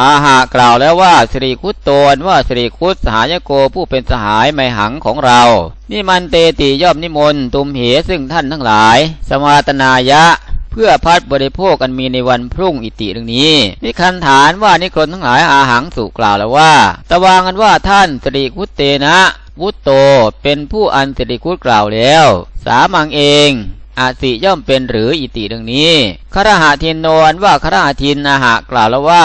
อาหากล่าวแล้วว่าสิริคุตโตนว่าสิริคุตสหายโกผู้เป็นสหายไมหังของเรา นี่มันเตติย่อมนิมนต์ตุมเหซึ่งท่านทั้งหลาย สมาตนายะเพื่อพัดบริโภคกันมีในวันพรุ่งอิติดังนี้ นิคันฐานว่านิครนทั้งหลายอาหังสุกล่าวแล้วว่าตะวางกันว่าท่านสิริคุตเตนะวุตโตเป็นผู้อันสิริคุตกล่าวแล้ว สามังเองอาสิย่อมเป็นหรืออิติดังนี้ครหาทินโนอันว่าครหาทินอาหะกล่าวแล้วว่า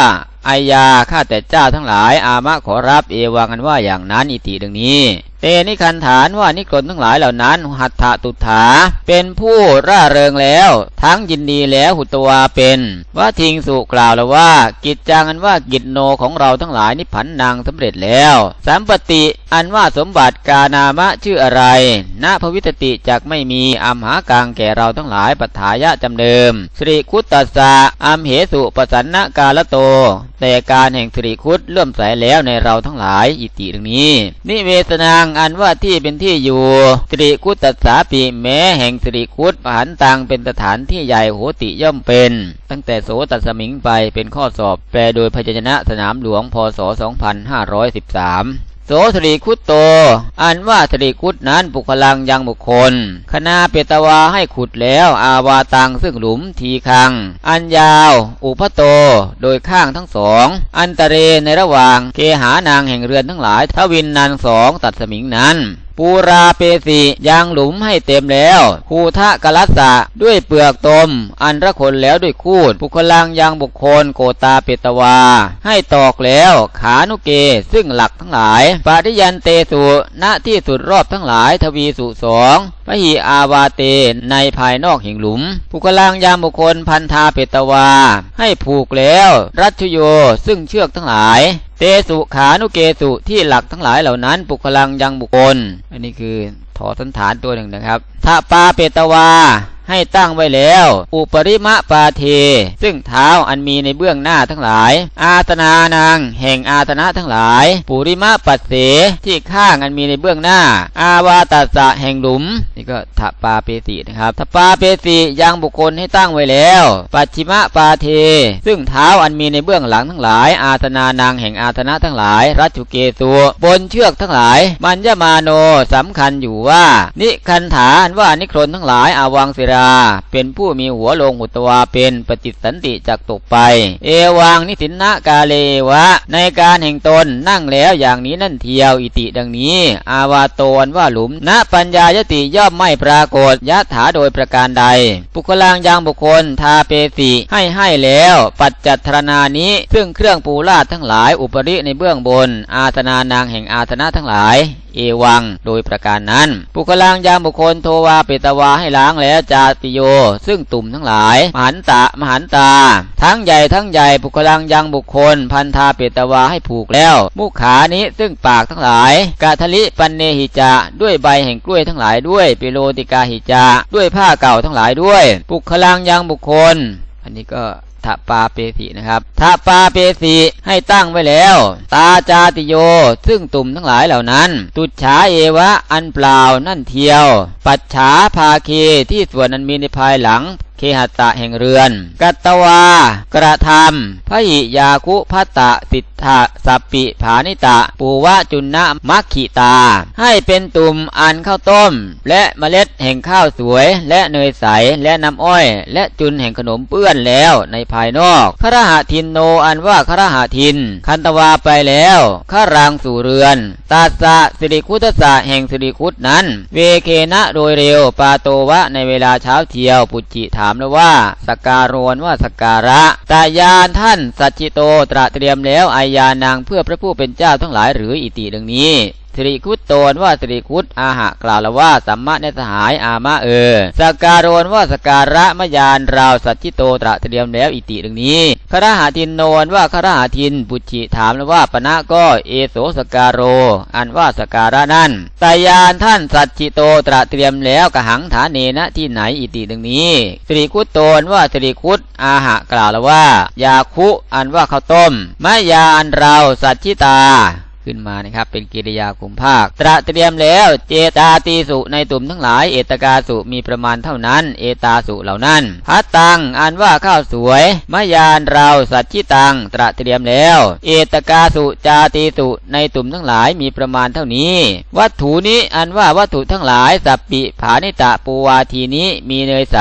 อายาข้าแต่เจ้าทั้งหลาย อามะขอรับเอวังกันว่าอย่างนั้นอิติดังนี้ เตนิคันฐานว่านิกรทั้งหลายเหล่านั้น หัตถตุถา เป็นผู้ร่าเริงแล้ว ทั้งยินดีแล้วหุตวาเป็นว่าทิงสุกล่าวแล้วว่า กิจจังอันว่ากิจโนของเราทั้งหลายนิพันนางสำเร็จแล้วสัมปติอันว่าสมบัติกานามะชื่ออะไรณพวิตติจักไม่มีอัมหากางแก่เราทั้งหลายปัฏฐายะจำเดิมสริคุตตสะอัมเหสุปสันนกาลโตแต่การแห่งสิริคุตเลื่อมใสแล้วในเราทั้งหลายอิติดังนี้ นิเวสนางอันว่าที่เป็นที่อยู่สิริคุตตสาปีแม้แห่งสิริคุตปหันตังเป็นสถานที่ใหญ่โหติย่อมเป็น ตั้งแต่โสตัสมิงไปเป็นข้อสอบแปลโดยพยัญชนะสนามหลวงพศ 2513 โสสรีคุตโต อันว่าสรีคุตนั้นปุคลังยังบุคคล คณาเปตวาให้ขุดแล้วอาวาตังซึ่งหลุมทีคัง อันยาว อุพโต โดยข้างทั้งสอง อันตะเรในระหว่างเกหานางแห่งเรือนทั้งหลายทวินนานสองตัดสมิงนั้น ปูราเปสียางหลุมให้เต็มแล้วคูทะกลัสสะด้วยเปลือกตม อันระคนแล้วด้วยคูดปุคลังยังบุคคลโกตาเปตวา ให้ตอกแล้วขานุเกซึ่งหลักทั้งหลายปาริยันเตสุณที่สุดรอบทั้งหลายทวีสุสองพระหีอาวาเตในภายนอกแห่งหลุมปุคลังยามบุคคลพันธาเปตวา ให้ผูกแล้ว รัชโยซึ่งเชือกทั้งหลาย เตสุขานุเกสุที่หลักทั้งหลายเหล่านั้น ปุคลังยังบุคคล อันนี้คือถอสันฐานตัวหนึ่งนะครับทาปาเปตวา ให้ตั้งไว้แล้ว อุปริมะปาเท ซึ่งเท้าอันมีในเบื้องหน้าทั้งหลาย อาตนานางแห่งอาตนะทั้งหลาย ปุริมะปัสเสที่ข้างอันมีในเบื้องหน้า อาวาตัสะแห่งหลุม นี่ก็ทปาเปสีนะครับทปาเปสียังบุคคลให้ตั้งไว้แล้ว ปัจฉิมะปาเท ซึ่งเท้าอันมีในเบื้องหลังทั้งหลาย อาตนานางแห่งอาตนะทั้งหลาย รัจุเกตุบนเชือกทั้งหลาย มัญญมาโนสำคัญอยู่ว่า นิคันฐานว่านิครนทั้งหลายอาวังศิราเป็นผู้มีหัวโลงอุตวาเป็นปฏิสันติจากตกไป เอวังนิสินนกาเลวะ ในการแห่งตนนั่งแล้วอย่างนี้นั่นเทียวอิติดังนี้ อาวาโตนว่าหลุมณปัญญายติย่อมไม่ปรากฏยะถาโดยประการใด ปุคลังยังบุคคลทาเปสีให้ให้แล้ว ปัจจัตรนานี้ ซึ่งเครื่องปูราดทั้งหลายอุปริในเบื้องบน อาตนานางแห่งอาตนะทั้งหลายเอวัง โดยประการนั้น ปุคลังยามบุคคลโทวาเปตวาให้ล้างแล้วจาติโย ซึ่งตุ่มทั้งหลาย มหันตะมหันตา ทั้งใหญ่ทั้งใหญ่ปุคลังยังบุคคล พันธาเปตวาให้ผูกแล้ว มุขานี้ซึ่งปากทั้งหลายกาทลิปันเนหิจาด้วยใบแห่งกล้วยทั้งหลายด้วยปิโลติกาหิจาด้วยผ้าเก่าทั้งหลายด้วย ปุคลังยังบุคคล อันนี้ก็ ทะปาเปสีนะครับทะปาเปสีให้ตั้งไว้แล้ว ตาจาติโย ซึ่งตุ่มทั้งหลายเหล่านั้น ตุจฉาเอวะอันเปล่านั่นเทียว ปัจฉาภาคีที่ส่วนนั้นมีในภายหลัง เคหตะแห่งเรือน กัตตวา กระทำพหิยาคุพัตตะสิทธะสัปปิผานิตะ ปูวะจุนนะมัคขิตา ให้เป็นตุ่มอันข้าวต้ม และเมล็ดแห่งข้าวสวย และเนยใส และน้ำอ้อย และจุนแห่งขนมเปื้อนแล้วในภายนอกครหาทินโนอันว่าครหาทิน คันตวาไปแล้วข้ารางสู่เรือน ตาสะสิริคุตสะแห่งสิริคุตนั้น เวเคนะโดยเร็ว ปาโตวะในเวลาเช้าเที่ยว ปุจจิถาามแล้วว่าสการวนว่าสการะตายานท่านสัจจิโตตระเตรียมแล้วอายานางเพื่อพระผู้เป็นเจ้าทั้งหลายหรืออิติดังนี้ สิริคุตโตนว่าสิริคุตอาหะกล่าวละว่าสัมมะเนสหายอามะเออสการวนว่าสการะมยานราวสัจจิโตตระเตรียมแล้วอิติดังนี้ครหาทินโนนว่าครหาทินปุจิถามละว่าปณะก็เอโสสการโร อันว่าสการะนั่นตายานท่านสัจจิโตตระเตรียมแล้วกหังฐานเนนะที่ไหนอิติดังนี้สิริคุตโตนว่าสิริคุตอาหะกล่าวละว่า ยาคุอันว่าข้าวต้มมยานเราสัจจิตา ขึ้นมานะครับ เป็นกิริยาคุมภาค ตระเตรียมแล้ว เจตาตีสุในตุ่มทั้งหลาย เอตกาสุมีประมาณเท่านั้น เอตาสุเหล่านั้นพัตตังอันว่าข้าวสวยมะยานเราสัจชิตัง ตระเตรียมแล้ว เอตกาสุจาตีสุในตุ่มทั้งหลายมีประมาณเท่านี้ วัตถุนี้อันว่าวัตถุทั้งหลายสัปปิผานิตะปูวาทีนี้มีเนยใส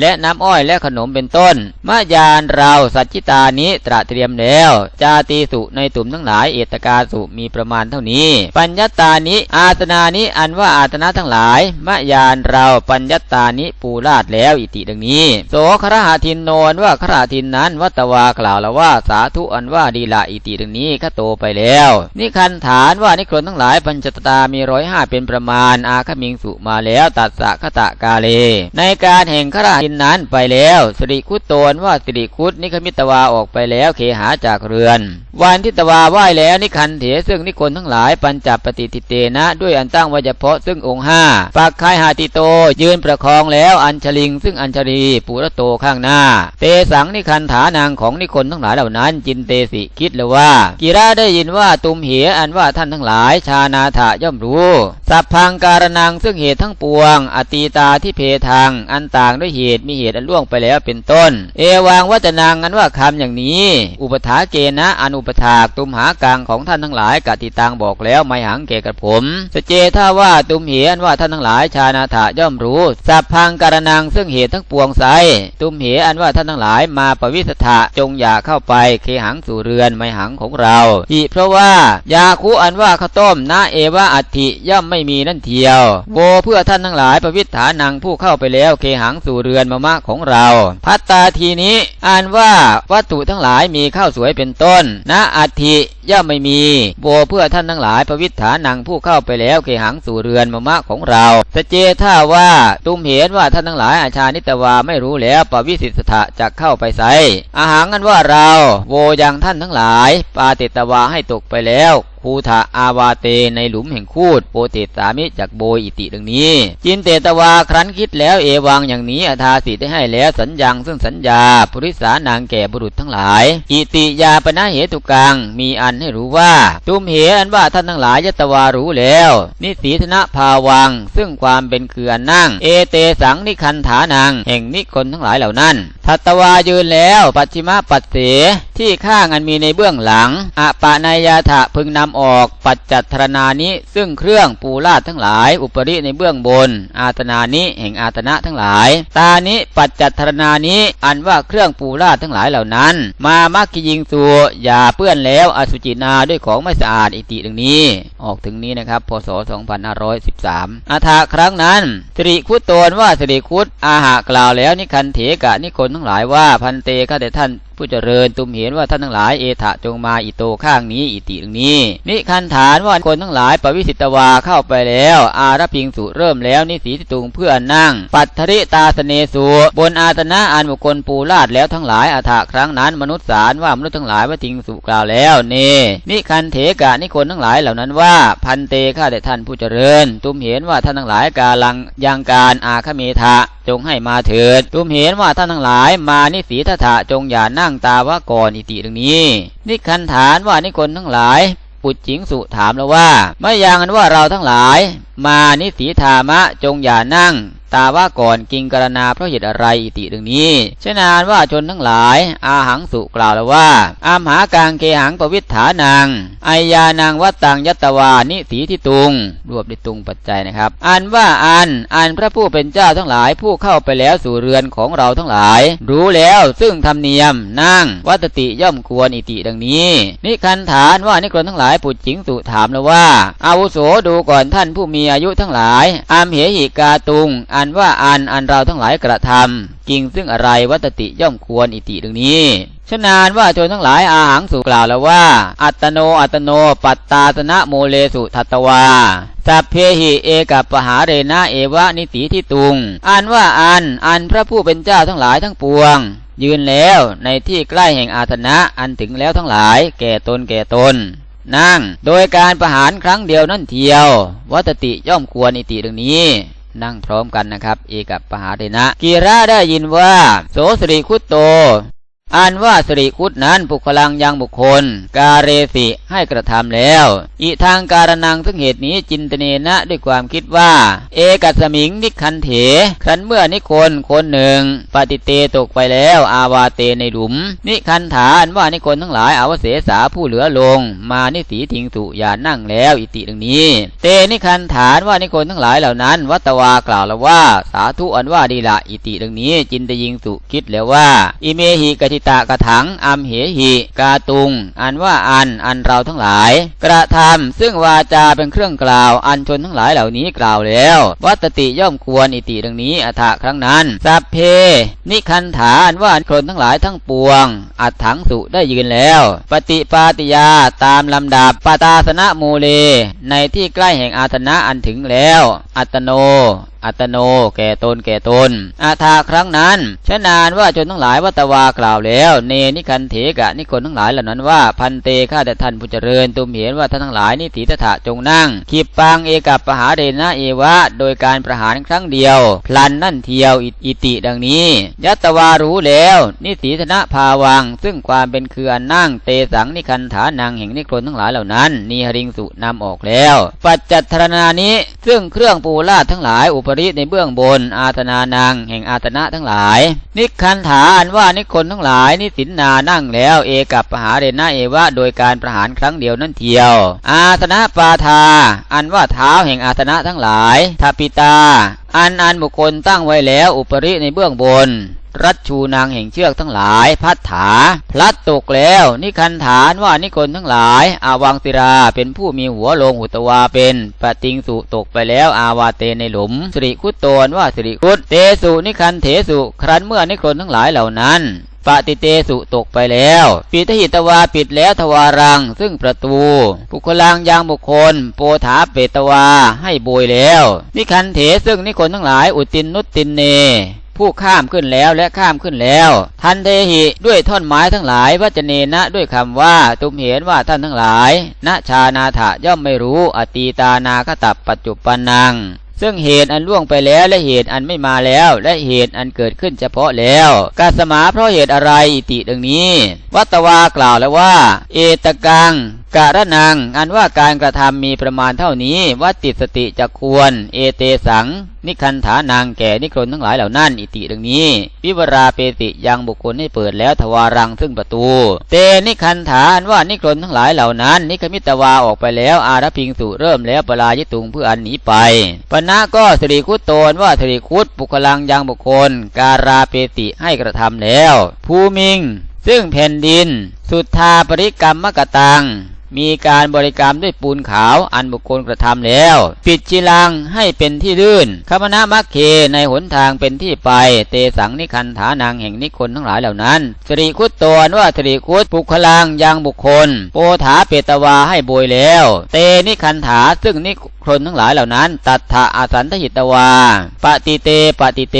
และน้ำอ้อยและขนมเป็นต้นมะยานเราสัจจิตานี้ตระเตรียมแล้ว จาตีสุในตุ่มทั้งหลาย เอตกาสุมีประมาณเท่านี้ ปัญญตานิอาสนานิอันว่าอาสนะทั้งหลายมะยานเราปัญญตานิปูราดแล้วอิติดังนี้ โสครหาทินโนนว่าครหาทินนั้นวัตวากล่าวแล้วว่าสาธุอันว่าดีละอิติดังนี้ข้าโตไปแล้วนี่คันฐานว่านิครนทั้งหลายปัญจตามีร้อยห้าเป็นประมาณ อาคมิงสุมาแล้วตัดสะคตะกาเล ในการแห่งครหาทินนั้นไปแล้วสิริคุตโตนว่าสิริคุตนิคมิตวาออกไปแล้วเคหาจากเรือน วันทิตวาไหว้แล้วนิคันเถซึ่งนิคนทั้งหลายปัญจปฏิทิเตนะ ด้วยอันตั้งไวเฉพาะซึ่งองค์ห้าปักคายหาติโต ยืนประคองแล้วอัญชลิง ซึ่งอัญชลีปุระโตข้างหน้า เตสังนิคันฐานางของนิคนทั้งหลายเหล่านั้น จินเตสิคิดเลยว่ากีราได้ยินว่าตุมเหอันว่าท่านทั้งหลายชานาถะย่อมรู้สัพพังการนังซึ่งเหตุทั้งปวง อตีตาที่เพทางอันต่างด้วยเหตุมีเหตุอันล่วงไปแล้วเป็นต้น เอวังวัจนางอันว่าคำอย่างนี้ อุปถาเกณนะอนุปถากตุมหากลางของท่านทั้งหลายกติตังบอกแล้วไม่หังเกกับผม สเจถ้าว่าตุมเหอันว่าท่านทั้งหลายชานาถะย่อมรู้ สัพพังการนังซึ่งเหตุทั้งปวงไซตุมเหอันว่าท่านทั้งหลายมาปวิสถะจงอย่าเข้าไปเคหังสู่เรือนไม่หังของเราอิเพราะว่ายาคูอันว่าข้าต้มนาเอวะอัติย่อมไม่มีนั่นเทียว โวเพื่อท่านทั้งหลายปวิสถานังผู้เข้าไปแล้วเคหังสู่เรือนมามะของเรา พัตตาทีนี้อ่านว่าวัตถุทั้งหลายมีข้าวสวยเป็นต้นนาอัติย่อมไม่มี โวเพื่อท่านทั้งหลายปวิสถานังผู้เข้าไปแล้วเคหังสู่เรือนมะมะของเราสเจถ้าว่าตุมเห็นว่าท่านทั้งหลายอาชานิตวาไม่รู้แล้วปวิสิทธะจะเข้าไปใส่อาหารกันว่าเราโวยังท่านทั้งหลาย ปาเตตวาให้ตกไปแล้วคูทะอาวาเตในหลุมแห่งคูดโปเตสามิจากโบยอิติดังนี้ จินเตตวาครั้นคิดแล้วเอวังอย่างนี้อาทาสิได้ให้แล้วสัญญังซึ่งสัญญาปริสานางแก่บุรุษทั้งหลาย อิติยาปนะเหตุกังมีอันให้รู้ว่า ตุมเหอันว่าท่านทั้งหลายยตวารู้แล้ว นิสีธนะภาวัง ซึ่งความเป็นเคืออันนั่ง เอเตสังนิคันฐานัง แห่งนิคนทั้งหลายเหล่านั้นทัตวายืนแล้ว ปัจฉิมปัสเสที่ข้างอันมีในเบื้องหลังอปะนายาถะพึงนำออกปัจจัตรนานิซึ่งเครื่องปูลาดทั้งหลาย อุปริในเบื้องบน อาตนานิแห่งอาตนะทั้งหลาย ตานิปัจจัตรนานิอันว่าเครื่องปูลาดทั้งหลายเหล่านั้น มามักกิยิงสัวอย่าเปื้อนแล้วอสุจินาด้วยของไม่สะอาดอิติดังนี้ ออกถึงนี้นะครับพศ 2513 อาถาครั้งนั้นสิริคุตโตนว่าสิริคุตอาหากล่าวแล้วนิคันเถกะนิคนทั้งหลายว่าพันเตข้าแต่ท่าน ผู้เจริญตุมเห็นว่าท่านทั้งหลายเอถะจงมาอิโตข้างนี้อิติตรงนี้นิคันฐานว่าคนทั้งหลายปวิสิตวาเข้าไปแล้ว อารพิงสุเริ่มแล้วนิสีติตุงเพื่อนั่ง ปัตถริตาสเนสุบนอาตนะอันบุคคลปูลาดแล้วทั้งหลายอัฐะครั้งนั้นมนุษย์สารว่ามนุษย์ทั้งหลายว่าทิงสุกล่าวแล้วเนนิคันเถกะนิคนทั้งหลายเหล่านั้นว่าพันเตข้าแต่ท่านผู้เจริญ ตุมเห็นว่าท่านทั้งหลายกาลังยังการอาคเมทะจงให้มาเถิด ตุมเห็นว่าท่านทั้งหลายมานิสีทถะจงอย่านั่งตาวะก่อนอิติดังนี้นิคันฐานว่านิคนทั้งหลาย ปุจจิงสุถามแล้วว่าไม่ยังกันว่าเราทั้งหลาย มานิสีธามะจงอย่านั่ง ตาว่าก่อนกิงกรณาเพราะเหตุอะไรอิติดังนี้เช่นานว่าชนทั้งหลาย อาหังสุกล่าวแล้วว่า อามหากางเกหังปวิทฐานังไอยานางวัตตังยัตวานิสีที่ตุง รวบด้วยตุงปัจจัยนะครับ อันว่าอันอันพระผู้เป็นเจ้าทั้งหลายผู้เข้าไปแล้วสู่เรือนของเราทั้งหลาย รู้แล้วซึ่งธรรมเนียมนั่งวัตติย่อมควรอิติดังนี้ นิคันฐานว่านิกรทั้งหลายปุจจิงสุถามแล้วว่าอาวุโสดูก่อนท่านผู้มีอายุทั้งหลายอามเหหิกาตุงอันว่าอันอันเราทั้งหลายกระทำกิงซึ่งอะไรวัตติย่อมควรอิติดังนี้ชนานว่าชนทั้งหลายอาหังสุกล่าวแล้วว่า อัตโนอัตโน ปัตตาสนะโมเลสุทัตวาสัพเพหิเอกับปหาเรนะเอวะนิสีที่ตุง อันว่าอันอันพระผู้เป็นเจ้าทั้งหลายทั้งปวง ยืนแล้วในที่ใกล้แห่งอาสนะอันถึงแล้วทั้งหลาย แก่ตนแก่ตนนั่ง โดยการประหารครั้งเดียวนั่นเทียว วัตติย่อมควรอิติดังนี้ นั่งพร้อมกันนะครับเอกับปหาเรนะกีราได้ยินว่า โสสริคุตโต อันว่าสิริคุตนั้นปุคลังยังบุคคล กาเรสิให้กระทำแล้ว อีทางการนังซึ่งเหตุนี้จินตเนนะด้วยความคิดว่า เอกัสมิงนิคันเถ ครั้นเมื่อนิคนคนหนึ่ง ปฏิเตตกไปแล้วอาวาเตในหลุม นิคันฐานว่านิคนทั้งหลายอาวเสสาผู้เหลือลง มานิสีทิงสุอย่านั่งแล้วอิติดังนี้ เตนิคันฐานว่านิคนทั้งหลายเหล่านั้น วัตวากล่าวแล้วว่า สาธุอันว่าดีละอิติดังนี้ จินตยิงสุคิดแล้วว่า อิเมหิกติตากระถังอัมเหหิกาตุง อันว่าอันอันเราทั้งหลาย กระทำซึ่งวาจาเป็นเครื่องกล่าว อันชนทั้งหลายเหล่านี้กล่าวแล้ว วัตติย่อมควรอิติดังนี้อัฐะครั้งนั้นสัพเพ นิคันฐาอันว่าคนทั้งหลายทั้งปวง อัฏถังสุได้ยืนแล้ว ปฏิปาติยาตามลำดับปตาสนะโมเล ในที่ใกล้แห่งอาธนะอันถึงแล้ว อัตโนอัตโน แก่ตนแก่ตน อาทาครั้งนั้นชนานว่าจนทั้งหลายวัตวากล่าวแล้วเนนิคันเถกะนิคนทั้งหลายเหล่านั้นว่าพันเตข้าแต่ท่านผู้เจริญตุมเห็นว่าท่านทั้งหลายนิติตถะจงนั่งขีบปังเอกับปหาเดนะเอวะ โดยการประหารครั้งเดียว พลันนั่นเทียวอิติดังนี้ ยัตวารู้แล้ว นิสีธนะภาวัง ซึ่งความเป็นคืออันนั่งเตสังนิคันฐานังแห่งนิคนทั้งหลายเหล่านั้นนีหริงสุนำออกแล้ว ปัจจัตรนานี้ซึ่งเครื่องปูลาดทั้งหลายอุปริในเบื้องบนอาธนานังแห่งอาธนะทั้งหลาย นิคันฐาอันว่านิคนทั้งหลายนิสินนานั่งแล้วเอกับปหาเรนะเอวะ โดยการประหารครั้งเดียวนั่นเทียว อาธนะปาทา อันว่าเท้าแห่งอาธนะทั้งหลายทปิตา อันอันบุคคลตั้งไว้แล้วอุปริในเบื้องบนรัชชูนางแห่งเชือกทั้งหลาย พัดถา พลัดตกแล้ว นิคันฐานว่านิคนทั้งหลาย อาวังศิราเป็นผู้มีหัวลงหุตวาเป็นปติงสุตกไปแล้วอาวาเตในหลุมสิริคุตโตนว่าสิริคุตเตสุนิคันเถสุ ครั้นเมื่อนิคนทั้งหลายเหล่านั้น ปฏิเตสุตกไปแล้ว ปิทหิตวาปิดแล้วทวารัง ซึ่งประตู บุคลังยางบุคคล โปถาเปตวาให้โบยแล้ว นิคันเถซึ่งนิคนทั้งหลายอุตินนุตินเนผู้ข้ามขึ้นแล้วและข้ามขึ้นแล้ว ทันเทหิด้วยท่อนไม้ทั้งหลายวัจเนนะด้วยคำว่าตุมเห็นว่าท่านทั้งหลายณชานาถะย่อมไม่รู้อตีตานาคตับปัจจุปันนัง ซึ่งเหตุอันล่วงไปแล้วและเหตุอันไม่มาแล้ว และเหตุอันเกิดขึ้นเฉพาะแล้วกาสมาเพราะเหตุอะไรอิติดังนี้ วัตวากล่าวแล้วว่า เอตกังการนัง อันว่าการกระทำมีประมาณเท่านี้วัติดสติจะควร เอเตสัง นิคันฐานางแก่นิครนทั้งหลายเหล่านั้น อิติดังนี้ วิวราเปติยังบุคคลให้เปิดแล้วทวารังซึ่งประตู เตนิคันฐานว่านิครนทั้งหลายเหล่านั้น นิคมิตวาออกไปแล้วอารพิงสุเริ่มแล้วปลายิตุงเพื่ออันหนีไปปณะก็สิริคุตโตนว่าสิริคุตบุคลังยังบุคคล การาเปติให้กระทำแล้ว ภูมิง ซึ่งแผ่นดิน สุทธาปริกรรมมกตัง มีการบริกรรมด้วยปูนขาวอันบุคคลกระทำแล้ว ปิดชิลังให้เป็นที่ลื่นคมนามัคเคในหนทางเป็นที่ไป เตสังนิคันฐานางแห่งนิคนทั้งหลายเหล่านั้นสริคุตตนว่าสริคุตปุคลังยังบุคคล โปถาเปตวาให้โบยแล้ว เตนิคันถาซึ่งนิคนทั้งหลายเหล่านั้น ตัทธะอาสันทหิตวาปฏิเตปฏิเต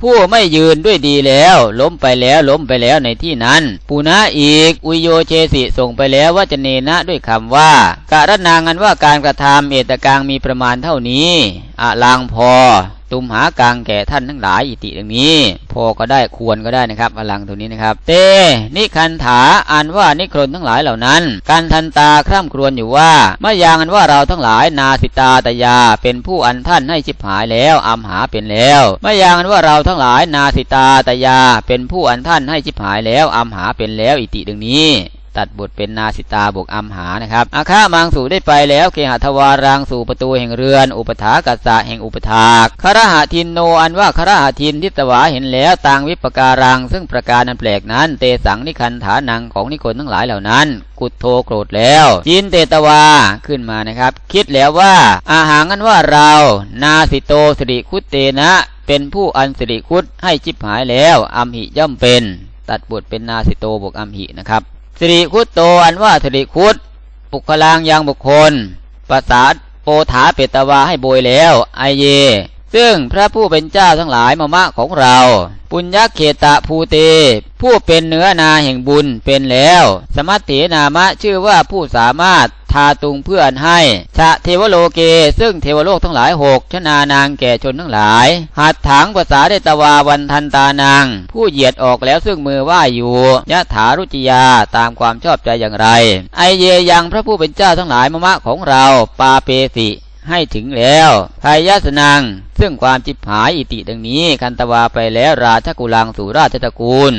ผู้ไม่ยืนด้วยดีแล้ว ล้มไปแล้วล้มไปแล้วในที่นั้น ปุณะอีก อุโยเชสิส่งไปแล้วว่าจะเนนะด้วยคำว่าการนางันว่าการกระทำเอตกางมีประมาณเท่านี้อะลางพอ ตุมหากลางแก่ท่านทั้งหลายอิติดังนี้ พอก็ได้ควรก็ได้นะครับอลังตรงนี้นะครับ เต นิคันถาอันว่านิครนทั้งหลายเหล่านั้น การทันตาคร่ำครวญอยู่ว่าเมื่อยางอันว่าเราทั้งหลายนาสิตาตยา เป็นผู้อันท่านให้ชิบหายแล้วอัมหาเป็นแล้วเมื่อยางอันว่าเราทั้งหลายนาสิตาตยา เป็นผู้อันท่านให้ชิบหายแล้วอัมหาเป็นแล้วอิติดังนี้ ตัดบทเป็นนาสิตาบวกอัมหานะครับอาคามังสูได้ไปแล้วเคหทวารังสู่ประตูแห่งเรือน อุปถากัสสะแห่งอุปถากครหาทินโนอันว่าคารหาทินทิตวาเห็นแล้วต่างวิปการัง ซึ่งประการนั้นแปลกนั้น เตสังนิคันฐานังของนิคนทั้งหลายเหล่านั้น กุดโทโกรธแล้วจินเตตวาขึ้นมานะครับ คิดแล้วว่า อาหารนั้นว่าเรา นาสิโตสิริคุตเตนะเป็นผู้อันสิริคุตให้จิบหายแล้วอัมหิย่อมเป็น ตัดบทเป็นนาสิโตบวกอัมหินะครับ สิริคุตโตอันว่าสิริคุตปุคลางยังบุคคลภาษาโปถาเปตวาให้โบยแล้วไอเย ซึ่งพระผู้เป็นเจ้าทั้งหลายมามะของเรา ปุญญเขตะภูเต ผู้เป็นเนื้อนาแห่งบุญเป็นแล้ว สมัตินามะชื่อว่าผู้สามารถ ทาตุงเพื่อนให้ชะเทวโลเก ซึ่งเทวโลกทั้งหลายหกชนานางแก่ชนทั้งหลาย หัดถังภาษาเดตวาวันทันตานาง ผู้เหยียดออกแล้วซึ่งมือว่าอยู่ยะถารุจิยาตามความชอบใจอย่างไร ไอเยยังพระผู้เป็นเจ้าทั้งหลายมะมะของเราปาเปสิให้ถึงแล้วพายาสนัง ซึ่งความจิบหายอิติดังนี้ คันตวาไปแล้วราชกุลังสู่ราชตระกูล